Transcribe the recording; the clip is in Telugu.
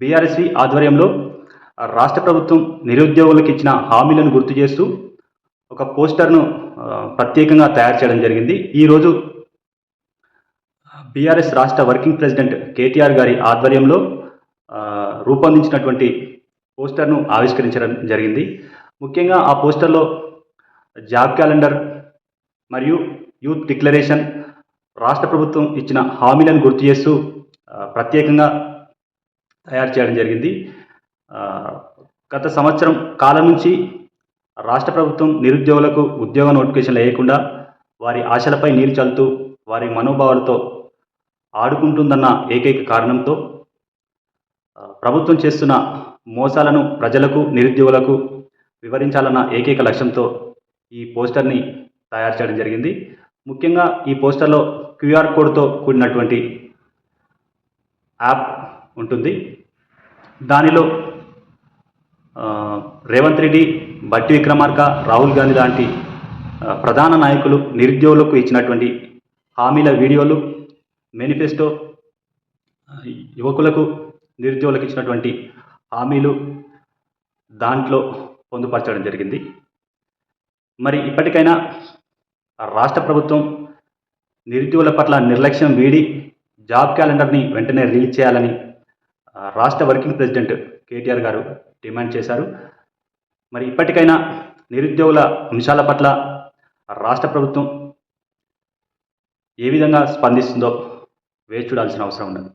బీఆర్ఎస్వి ఆధ్వర్యంలో రాష్ట్ర ప్రభుత్వం నిరుద్యోగులకు ఇచ్చిన హామీలను గుర్తు చేస్తూ ఒక పోస్టర్ను ప్రత్యేకంగా తయారు చేయడం జరిగింది. ఈరోజు బీఆర్ఎస్ రాష్ట్ర వర్కింగ్ ప్రెసిడెంట్ కేటీఆర్ గారి ఆధ్వర్యంలో రూపొందించినటువంటి పోస్టర్ను ఆవిష్కరించడం జరిగింది. ముఖ్యంగా ఆ పోస్టర్లో జాబ్ క్యాలెండర్ మరియు యూత్ డిక్లరేషన్ రాష్ట్ర ప్రభుత్వం ఇచ్చిన హామీలను గుర్తు చేస్తూ ప్రత్యేకంగా తయారు చేయడం జరిగింది. గత సంవత్సరం కాలం నుంచి రాష్ట్ర ప్రభుత్వం నిరుద్యోగులకు ఉద్యోగ నోటిఫికేషన్లు వేయకుండా వారి ఆశలపై నీరు చల్లుతూ వారి మనోభావాలతో ఆడుకుంటుందన్న ఏకైక కారణంతో ప్రభుత్వం చేస్తున్న మోసాలను ప్రజలకు నిరుద్యోగులకు వివరించాలన్న ఏకైక లక్ష్యంతో ఈ పోస్టర్ని తయారు చేయడం జరిగింది. ముఖ్యంగా ఈ పోస్టర్లో క్యూఆర్ కోడ్తో కూడినటువంటి యాప్ ఉంటుంది. దానిలో రేవంత్ రెడ్డి బట్టి విక్రమార్క రాహుల్ గాంధీ లాంటి ప్రధాన నాయకులు నిరుద్యోగులకు ఇచ్చినటువంటి హామీల వీడియోలు మేనిఫెస్టో యువకులకు నిరుద్యోగులకు ఇచ్చినటువంటి హామీలు దాంట్లో పొందుపరచడం జరిగింది. మరి ఇప్పటికైనా రాష్ట్ర ప్రభుత్వం నిరుద్యోగుల పట్ల నిర్లక్ష్యం వీడి జాబ్ క్యాలెండర్ని వెంటనే రిలీజ్ చేయాలని రాష్ట్ర వర్కింగ్ ప్రెసిడెంట్ కేటీఆర్ గారు డిమాండ్ చేశారు. మరి ఇప్పటికైనా నిరుద్యోగుల అంశాల పట్ల రాష్ట్ర ప్రభుత్వం ఏ విధంగా స్పందిస్తుందో వేచి చూడాల్సిన అవసరం ఉన్నది.